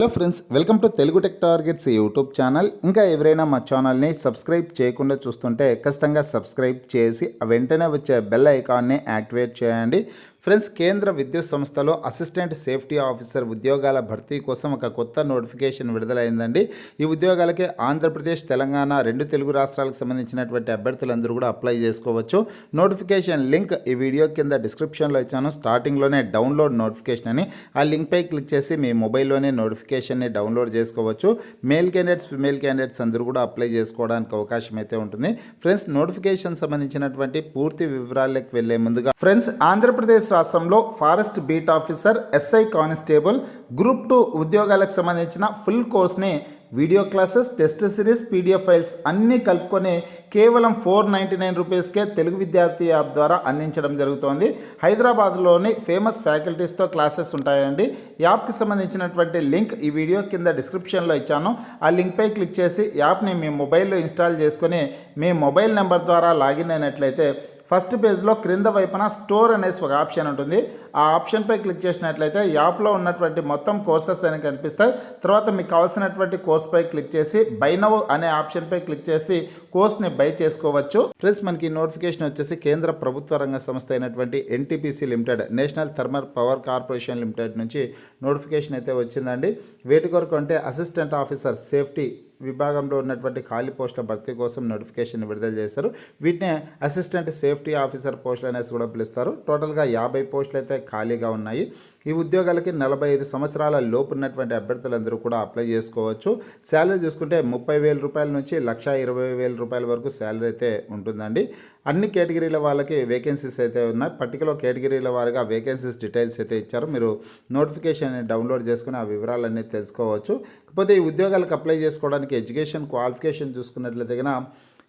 Hello friends welcome to Telugu tech targets YouTube channel. ఇంకా ఎవరైనా మా ఛానల్ని సబ్స్క్రైబ్ చేయకుండా చూస్తుంటే ఖచ్చితంగా సబ్స్క్రైబ్ చేసి ఆ వెంటనే వచ్చే బెల్ ఐకాన్ని యాక్టివేట్ చేయండి. ఫ్రెండ్స్ కేంద్ర విద్యుత్ సంస్థలో అసిస్టెంట్ సేఫ్టీ ఆఫీసర్ ఉద్యోగాల భర్తీ కోసం ఒక కొత్త నోటిఫికేషన్ విడుదలైందండి. ఈ ఉద్యోగాలకి ఆంధ్రప్రదేశ్ తెలంగాణ రెండు తెలుగు రాష్ట్రాలకు సంబంధించినటువంటి అభ్యర్థులందరూ కూడా అప్లై చేసుకోవచ్చు. నోటిఫికేషన్ లింక్ ఈ వీడియో కింద డిస్క్రిప్షన్లో ఇచ్చాను. స్టార్టింగ్లోనే డౌన్లోడ్ నోటిఫికేషన్ అని ఆ లింక్పై క్లిక్ చేసి మీ మొబైల్లోనే నోటిఫికేషన్ని డౌన్లోడ్ చేసుకోవచ్చు. మేల్ క్యాండిడేట్స్ ఫిమేల్ క్యాండిడేట్స్ అందరూ కూడా అప్లై చేసుకోవడానికి అవకాశం అయితే ఉంటుంది. ఫ్రెండ్స్ నోటిఫికేషన్ సంబంధించినటువంటి పూర్తి వివరాలకు వెళ్ళే ముందుగా ఫ్రెండ్స్ ఆంధ్రప్రదేశ్ రాష్ట్రంలో forest beat officer SI constable group two ఉద్యోగాలకు సంబంధించిన full కోర్స్ని video classes test series PDF files అన్నీ కలుపుకొని కేవలం ఫోర్ నైంటీ నైన్ రూపీస్కే తెలుగు విద్యార్థి యాప్ ద్వారా అందించడం జరుగుతోంది. హైదరాబాద్లోని ఫేమస్ ఫ్యాకల్టీస్తో క్లాసెస్ ఉంటాయండి. యాప్కి సంబంధించినటువంటి లింక్ ఈ వీడియో కింద డిస్క్రిప్షన్లో ఇచ్చాను. ఆ లింక్పై క్లిక్ చేసి యాప్ని మీ మొబైల్లో ఇన్స్టాల్ చేసుకొని మీ మొబైల్ నెంబర్ ద్వారా లాగిన్ అయినట్లయితే ఫస్ట్ పేజ్లో క్రింద వైపున స్టోర్ అనేసి ఒక ఆప్షన్ ఉంటుంది. ఆ ఆప్షన్పై క్లిక్ చేసినట్లయితే యాప్లో ఉన్నటువంటి మొత్తం కోర్సెస్ అని కనిపిస్తాయి. తర్వాత మీకు కావాల్సినటువంటి కోర్స్పై క్లిక్ చేసి బై నవ్ అనే ఆప్షన్పై క్లిక్ చేసి కోర్స్ని బై చేసుకోవచ్చు. ప్లస్ మనకి నోటిఫికేషన్ వచ్చేసి కేంద్ర ప్రభుత్వ రంగ సంస్థ అయినటువంటి NTPC limited national thermal power corporation limited నుంచి నోటిఫికేషన్ అయితే వచ్చిందండి. వీటి కొరకు అంటే అసిస్టెంట్ ఆఫీసర్ సేఫ్టీ విభాగంలో ఉన్నటువంటి ఖాళీ పోస్టుల భర్తీ కోసం నోటిఫికేషన్ విడుదల చేశారు. వీటిని అసిస్టెంట్ సేఫ్టీ ఆఫీసర్ పోస్టులు అనేసి కూడా పిలుస్తారు. టోటల్గా యాభై పోస్టులు అయితే ఖాళీగా ఉన్నాయి. ఈ ఉద్యోగాలకి నలభై ఐదు సంవత్సరాల లోపు ఉన్నటువంటి అభ్యర్థులందరూ కూడా అప్లై చేసుకోవచ్చు. శాలరీ చూసుకుంటే ముప్పై వేల రూపాయల నుంచి లక్ష ఇరవై వేల రూపాయల వరకు శాలరీ అయితే ఉంటుందండి. అన్ని కేటగిరీల వాళ్ళకి వేకెన్సీస్ అయితే ఉన్నాయి. పర్టికులర్ కేటగిరీల వారిగా వేకెన్సీస్ డీటెయిల్స్ అయితే ఇచ్చారు. మీరు నోటిఫికేషన్ డౌన్లోడ్ చేసుకుని ఆ వివరాలన్నీ తెలుసుకోవచ్చు. కాకపోతే ఈ ఉద్యోగాలకు అప్లై చేసుకోవడానికి ఎడ్యుకేషన్ క్వాలిఫికేషన్ చూసుకున్నట్లయితే కనుక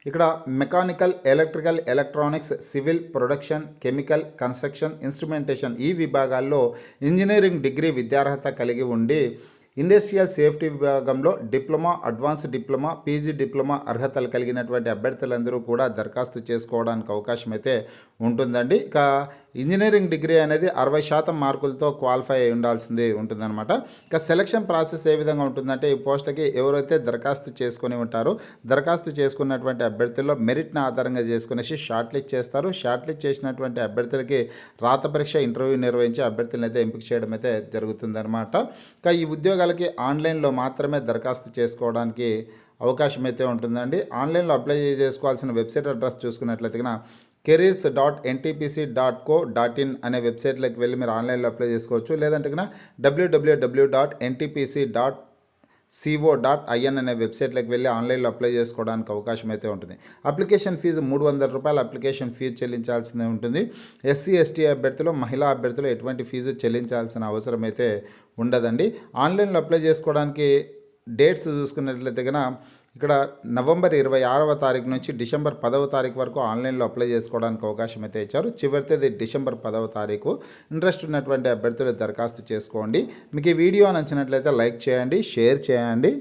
ఇక్కడ mechanical electrical electronics civil production chemical construction instrumentation ఈ విభాగాల్లో ఇంజనీరింగ్ డిగ్రీ విద్యార్హత కలిగి ఉండి ఇండస్ట్రియల్ సేఫ్టీ విభాగంలో diploma advance diploma PG diploma అర్హతలు కలిగినటువంటి అభ్యర్థులందరూ కూడా దరఖాస్తు చేసుకోవడానికి అవకాశం అయితే ఉంటుందండి. ఇక ఇంజనీరింగ్ డిగ్రీ అనేది అరవై శాతం మార్కులతో క్వాలిఫై అయి ఉండాల్సింది ఉంటుందన్నమాట. ఇక సెలక్షన్ ప్రాసెస్ ఏ విధంగా ఉంటుందంటే ఈ పోస్టులకి ఎవరైతే దరఖాస్తు చేసుకొని ఉంటారో దరఖాస్తు చేసుకున్నటువంటి అభ్యర్థుల్లో మెరిట్ని ఆధారంగా చేసుకునేసి షార్ట్ లిస్ట్ చేస్తారు. షార్ట్ లిస్ట్ చేసినటువంటి అభ్యర్థులకి రాత పరీక్ష ఇంటర్వ్యూ నిర్వహించి అభ్యర్థులను అయితే ఎంపిక చేయడం అయితే జరుగుతుందన్నమాట. ఇక ఈ ఉద్యోగాలకి ఆన్లైన్లో మాత్రమే దరఖాస్తు చేసుకోవడానికి అవకాశం అయితే ఉంటుందండి. ఆన్లైన్లో అప్లై చేసుకోవాల్సిన వెబ్సైట్ అడ్రస్ చూసుకున్నట్లయితే careers dot NTPC dot co dot in అనే వెబ్సైట్లోకి వెళ్ళి మీరు ఆన్లైన్లో అప్లై చేసుకోవచ్చు. లేదంటే కనుక WWW dot NTPC dot CO dot IN అనే వెబ్సైట్లోకి వెళ్ళి ఆన్లైన్లో అప్లై చేసుకోవడానికి అవకాశం అయితే ఉంటుంది. అప్లికేషన్ ఫీజు మూడు వందల రూపాయల అప్లికేషన్ ఫీజు చెల్లించాల్సింది ఉంటుంది. ఎస్సీ ఎస్టీ అభ్యర్థులు మహిళా అభ్యర్థులు ఎటువంటి ఫీజు చెల్లించాల్సిన అవసరం అయితే ఉండదండి. ఆన్లైన్లో అప్లై చేసుకోవడానికి డేట్స్ చూసుకున్నట్లయితే కనుక ఇక్కడ నవంబర్ ఇరవై ఆరవ తారీఖు నుంచి డిసెంబర్ పదవ తారీఖు వరకు ఆన్లైన్లో అప్లై చేసుకోవడానికి అవకాశం అయితే ఇచ్చారు. చివరి తేదీ డిసెంబర్ పదవ తారీఖు. ఇంట్రెస్ట్ ఉన్నటువంటి అభ్యర్థులు దరఖాస్తు చేసుకోండి. మీకు ఈ వీడియో నచ్చినట్లయితే లైక్ చేయండి షేర్ చేయండి.